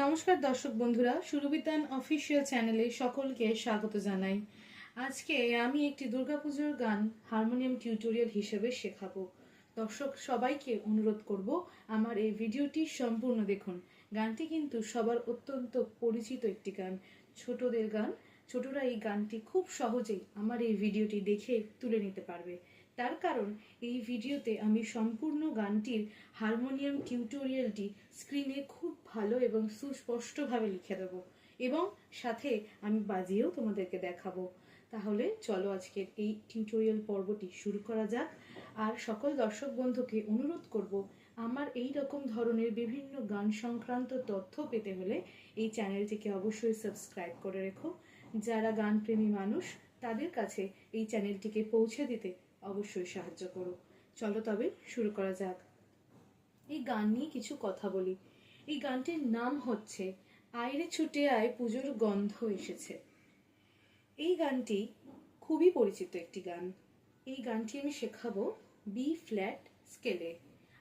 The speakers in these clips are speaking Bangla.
নমস্কার দর্শক বন্ধুরা সুরবিতান অফিসিয়াল চ্যানেলে সকলকে স্বাগত জানাই। আজকে আমি একটি দুর্গাপুজোর গান হারমোনিয়াম টিউটোরিয়াল হিসেবে শেখাবো। দর্শক, সবাইকে অনুরোধ করব আমার এই ভিডিওটি সম্পূর্ণ দেখুন। গানটি কিন্তু সবার অত্যন্ত পরিচিত একটি গান। ছোটদের গান, ছোটরা এই গানটি খুব সহজেই আমার এই ভিডিওটি দেখে তুলে নিতে পারবে। তার কারণ, এই ভিডিওতে আমি সম্পূর্ণ গানটির হারমোনিয়াম টিউটোরিয়ালটি স্ক্রিনে খুব ভালো এবং সুস্পষ্টভাবে লিখে দেবো এবং সাথে আমি বাজিয়েও তোমাদেরকে দেখাবো। তাহলে চলো আজকের এই টিউটোরিয়াল পর্বটি শুরু করা যাক। আর সকল দর্শক বন্ধুকে অনুরোধ করব, আমার এই রকম ধরনের বিভিন্ন গান সংক্রান্ত তথ্য পেতে হলে এই চ্যানেলটিকে অবশ্যই সাবস্ক্রাইব করে রেখো। যারা গানপ্রেমী মানুষ, তাদের কাছে এই চ্যানেলটিকে পৌঁছে দিতে অবশ্যই সাহায্য করো। চলো তবে, শুরু করা যাক। এই গান নিয়ে কিছু কথা বলি। এই গানটির নাম হচ্ছে, আইরে ছুটে আয় পুজোর গন্ধ এসেছে। এই গানটি খুবই পরিচিত একটি গান। এই গানটি আমি শেখাবো বি ফ্ল্যাট স্কেলে।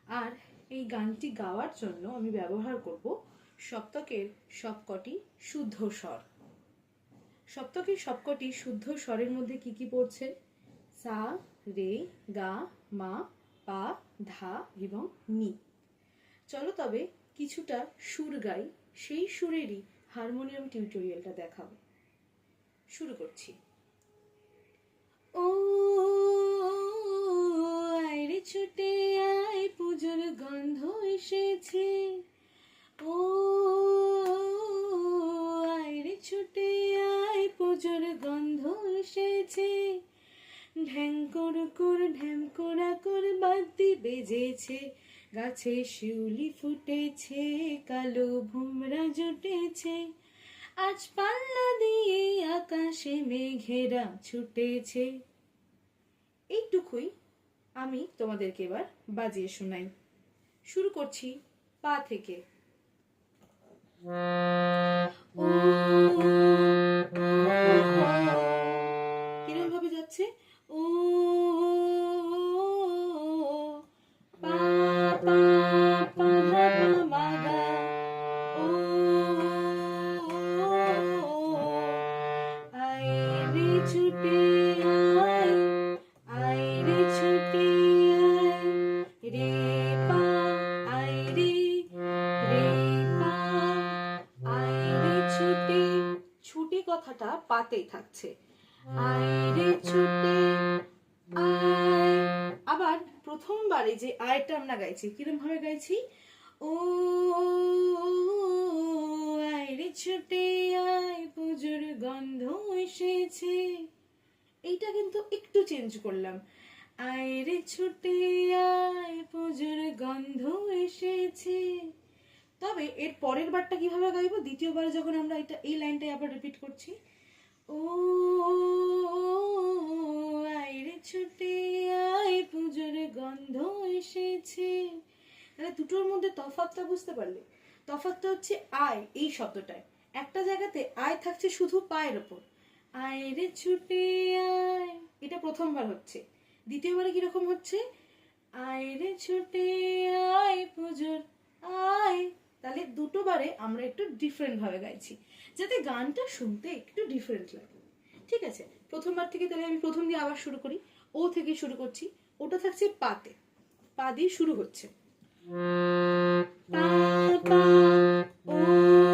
আর এই গানটি গাওয়ার জন্য আমি ব্যবহার করব সপ্তকের সবকটি শুদ্ধ স্বর। সপ্তকের সবকটি শুদ্ধ স্বরের মধ্যে কি কি পড়ছে? সা রে, গা, মা, পা, ধা এবং নি। চলো তবে কিছুটা সুর গাই, সেই সুরেরই হারমোনিয়াম টিউটোরিয়ালটা দেখাবো। শুরু করছি। ও, আয় ছুটে। বেজেছে, গাছে শিউলি ফুটেছে, কালো ভুমরা জুটেছে। আজ পাল্লা দিয়ে আকাশে মেঘেরা ছুটেছে। এইটুকুই আমি তোমাদেরকে এবার বাজিয়ে শোনাই। শুরু করছি পা থেকে। কিরম ছুটে কথাটা পাতেই থাকছে। আবার প্রথমবারে যে আয়টা আমরা গাইছি, কিরম ভাবে গাইছি? ও, আয় রে ছুটে, আয় পুজোর গন্ধ এসেছে। এইটা কিন্তু একটু চেঞ্জ করলাম। আয় রে ছুটে, আয় পুজোর গন্ধ এসেছে। তবে এর পরের বারটা কীভাবে গাইবো? দ্বিতীয়বার যখন আমরা এটা, এই লাইনটাই আবার রিপিট করছি। ও আয় রে ছুটে আয়, পুজোর গন্ধ এসেছে। তাহলে দুটোর মধ্যে তফাৎটা বুঝতে পারলে। তফাৎটা হচ্ছে আয়, এই শব্দটায়। একটা জায়গাতে আয় থাকছে শুধু পায়ের ওপর। আয় রে ছুটে আয়। এটা প্রথমবার হচ্ছে। দ্বিতীয়বারে কীরকম হচ্ছে? আয় রে ছুটে আয়, পুজোর আয়। তাহলে দুটো বারে আমরা একটু ডিফারেন্ট ভাবে গাইছি। যাতে গানটা শুনতে একটু ডিফারেন্ট লাগে। ঠিক আছে? প্রথমবার থেকে তাহলে আমি প্রথম দিয়ে আবার শুরু করি। ও থেকে শুরু করছি। ওটা থাকছে পাতে। পা দিয়ে শুরু হচ্ছে। পা পা, ও।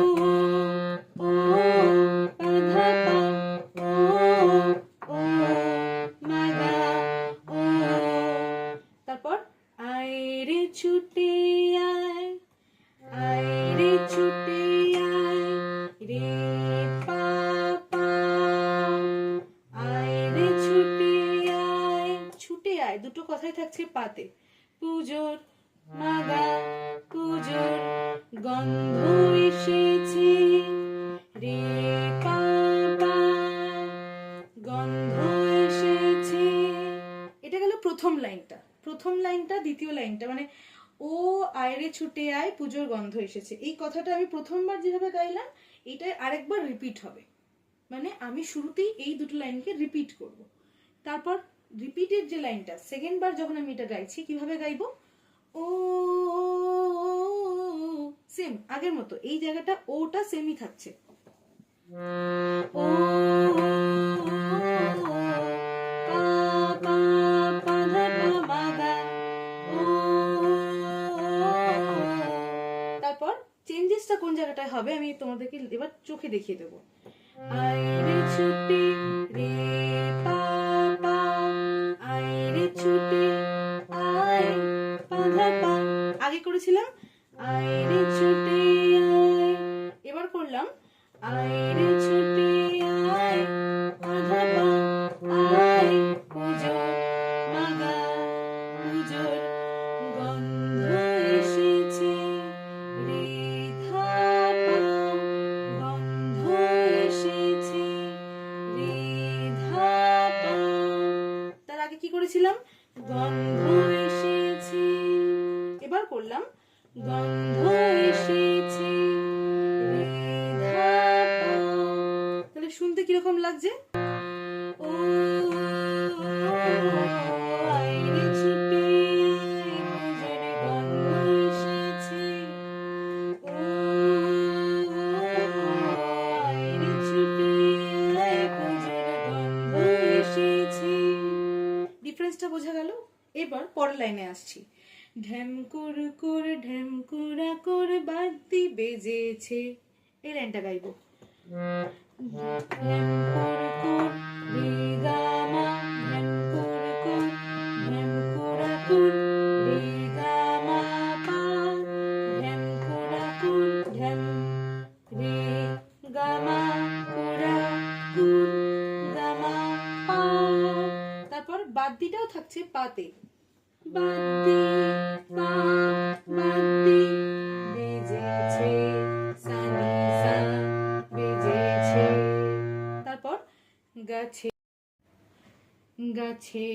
ছুটে আয়, পুজোর গন্ধ এসেছে। এই কথাটা আমি প্রথমবার যেভাবে গাইলাম, এটা আরেকবার রিপিট হবে। মানে আমি শুরুতেই এই দুটো লাইনকে রিপিট করব। তারপর রিপিটের যে লাইনটা সেকেন্ড বার যখন আমি এটা গাইছি, কীভাবে গাইবো? ও সেম আগের মতো। এই জায়গাটা ওটা সেমই থাকছে। ও হবে আমি তোমাদেরকে এবার চোখে দেখিয়ে দেবো। ছুটি লাইনে আসছি। ঢ্যামকুর কুর ঢ্যামকুরা কুর বাদ্যি বেজেছে। এই লাইনটা গাইবো। কুর কুর কুর তারপর থাকছে পাতে। বাদ্যি পা বাদ্যি বেজেছে বেজেছে। তারপর গাছে গাছে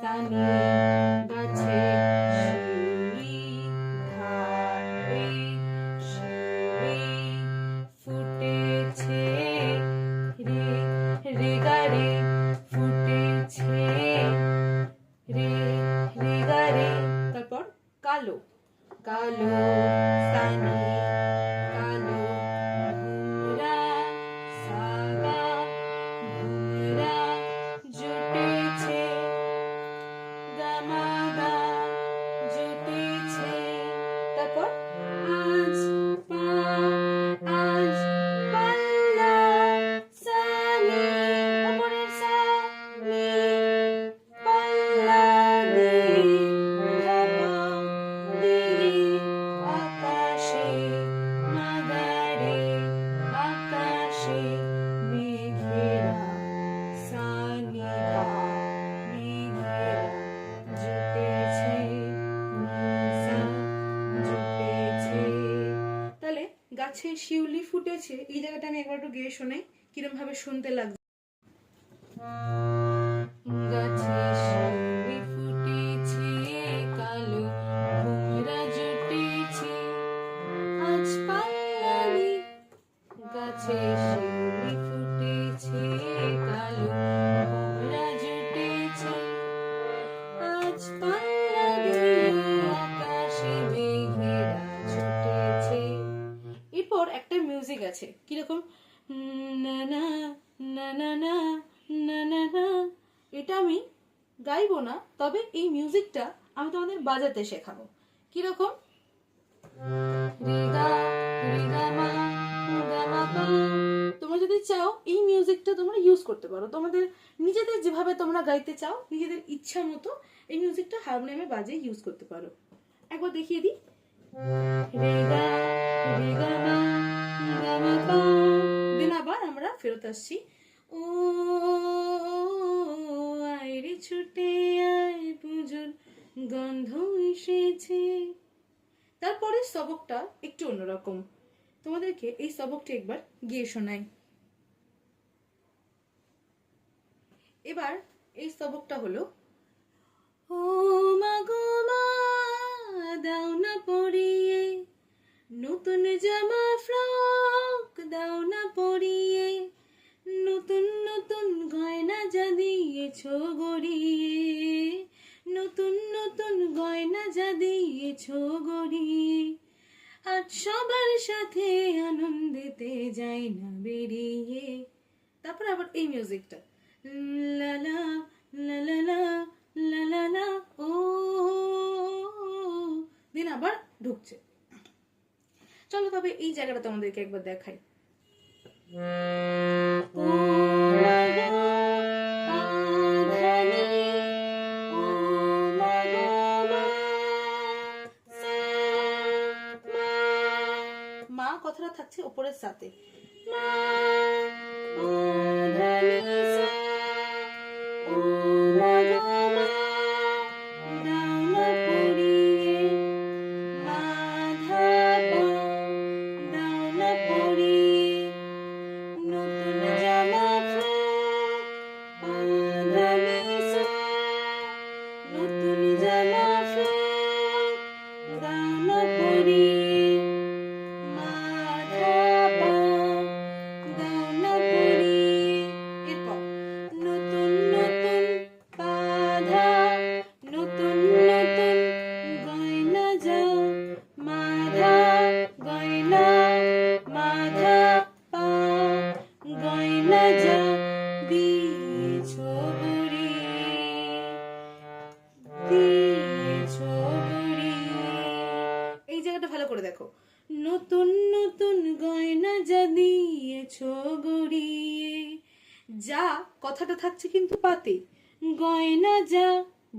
সানি শুনতে লাগছে। বাজাতে শেখাবো। কীরকম। তোমরা যদি চাও, এই মিউজিকটা তোমরা ইউজ করতে পারো। তোমাদের নিজেদের যেভাবে তোমরা গাইতে চাও, নিজেদের ইচ্ছা মতো এই মিউজিকটা হারমোনিয়ামে ইউজ করতে পারো। একবার দেখিয়ে দিই। দিন আবার আমরা ফেরত আসছি। ও, আইরে ছুটে আয় পুজোর গন্ধ এসেছে। তারপরে সবকটা একটু অন্যরকম। তোমাদেরকে এই সবকটা একবার গিয়ে শোনাই। এবার এই সবকটা হলো, ও মা গো মা, দাও না পরিয়ে, নতুন জামা ফ্রক দাও না পরিয়ে, নতুন নতুন গয়না যা দিয়েছ গড়িয়ে। নতুন নতুন গয়না যা দিয়েছ গড়ি আজ সবার সাথে আনন্দেতে যাই না বেরিয়ে। তারপরে আবার এই মিউজিকটা ও, দিন আবার ঢুকছে। চলো তবে এই জায়গাটা তোমাদেরকে একবার দেখাই। লাগছে ওপরের সাথে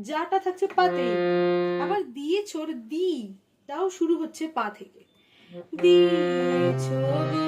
যাটা থাকছে পাতে। আবার দিয়েছোর দি। তাও শুরু হচ্ছে পা থেকে। গড়িয়ে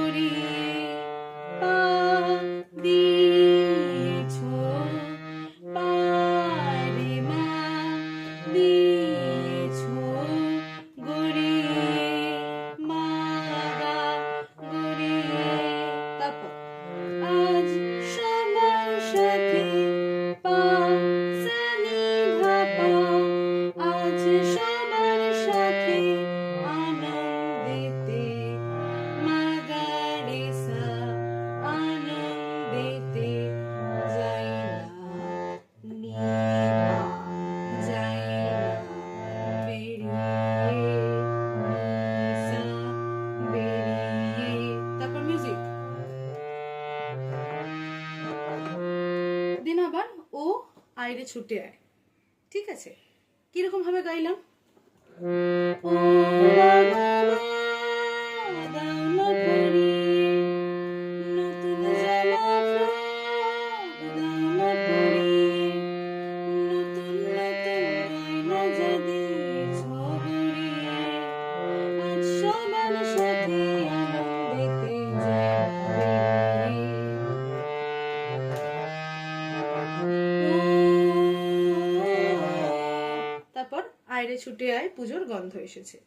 ছুটে আয়। ঠিক আছে? কীরকমভাবে গাইলাম? ছুটে আয়, পুজোর গন্ধ এসেছে।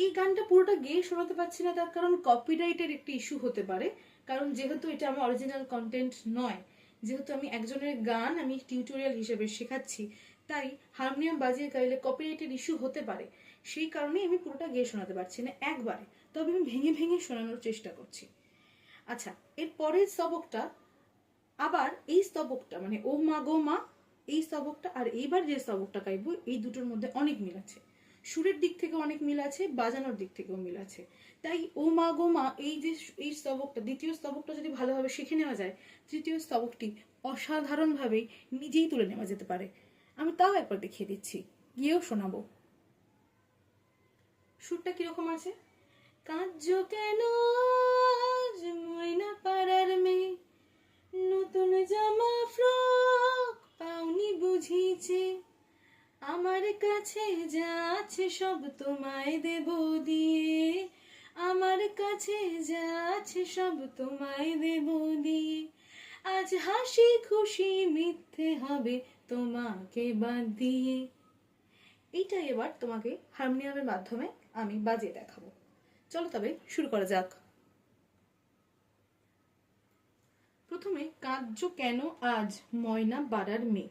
এই গানটা পুরোটা গেয়ে শোনাতে পারছি না, তার কারণ কপিরাইটের একটি ইস্যু হতে পারে। কারণ যেহেতু এটা আমার অরিজিনাল কন্টেন্ট নয়, যেহেতু আমি একজনের গান আমি টিউটোরিয়াল হিসেবে শেখাচ্ছি, তাই হারমোনিয়াম বাজিয়ে গাইলে কপিরাইটের ইস্যু হতে পারে। সেই কারণেই আমি পুরোটা গেয়ে শোনাতে পারছি না একবারে, তবে আমি ভেঙে ভেঙে শোনানোর চেষ্টা করছি। আচ্ছা এর পরের স্তবকটা, আবার এই স্তবকটা মানে ও মা গো মা এই স্তবকটা আর এইবার যে স্তবকটা গাইবো, এই দুটোর মধ্যে অনেক মিল আছে। সুরের দিক থেকে অনেক মিল আছে, বাজানোর দিক থেকেও মিল আছে। তাই ও মা গো মা, এই যে এই স্তবকটা দ্বিতীয় স্তবকটা যদি ভালোভাবে শিখে নেওয়া যায়, তৃতীয় স্তবকটি অসাধারণভাবেই নিজেই তুলে নেওয়া যেতে পারে। আমি তাও একবার দেখিয়ে দিচ্ছি, গিয়েও শোনাবো। সুরটা কীরকম আছে? কাঁদ্য কেন? কাছে যা আছে সব তোমায় দেব দিয়ে। আমার কাছে যা আছে সব তোমায় দেব দিয়ে। আজ হাসি খুশি মিথ্যে হবে তোমাকে বাদ দিয়ে। এইটাই এবার তোমাকে হারমোনিয়ামের মাধ্যমে আমি বাজিয়ে দেখাবো। চলো তবে শুরু করা যাক। প্রথমে কার্য কেন আজ ময়না বাড়ার মেয়ে?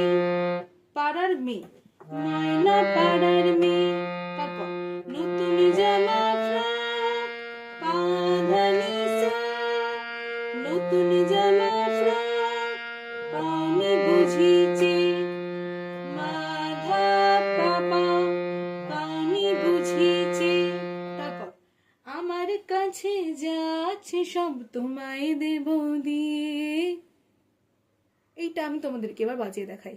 পাড়ার মেয়ে। পাড়ার মেয়ে। তারপর নতুন জামা নতুন জামা মাধা পাপা তারপর আমার কাছে যা সব তোমায় দেব দিয়ে। এইটা আমি তোমাদেরকে এবার বাজিয়ে দেখাই।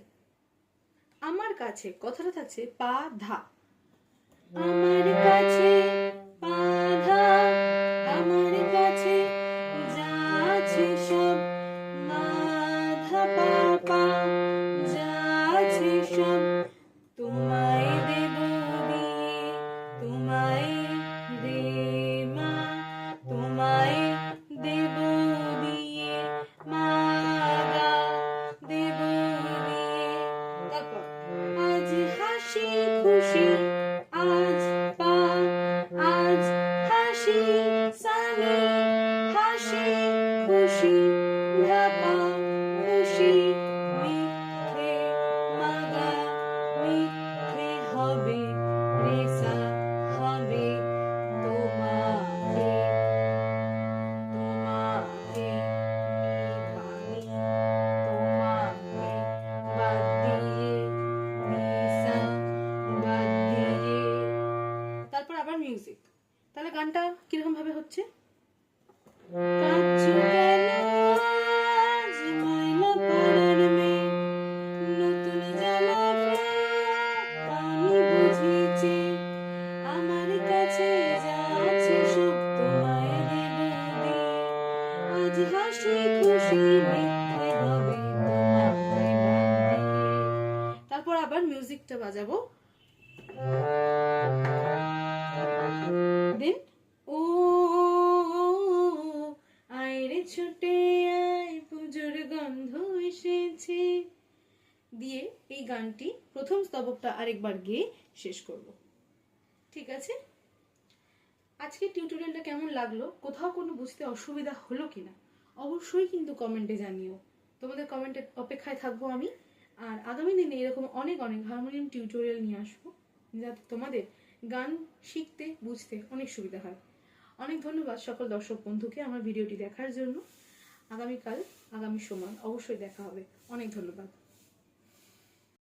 আমার কাছে কথাটা থাকছে পা ধা। আমার কাছে কাঁদছো কেন দিয়ে এই গানটি প্রথম স্তবকটা আরেকবার গেয়ে শেষ করব। ঠিক আছে? আজকে টিউটোরিয়ালটা কেমন লাগল? কোথাও কোনো বুঝতে অসুবিধা হলো কিনা? অবশ্যই কিন্তু কমেন্টে জানিও। তোমাদের কমেন্টের অপেক্ষায় থাকব আমি। আর আগামী দিনে এরকম অনেক অনেক হারমোনিয়াম টিউটোরিয়াল নিয়ে আসব, যাতে তোমাদের গান শিখতে, বুঝতে অনেক সুবিধা হয়। অনেক ধন্যবাদ সকল দর্শক বন্ধুকে আমার ভিডিওটি দেখার জন্য। আগামীকাল, আগামী সময় অবশ্যই দেখা হবে। অনেক ধন্যবাদ।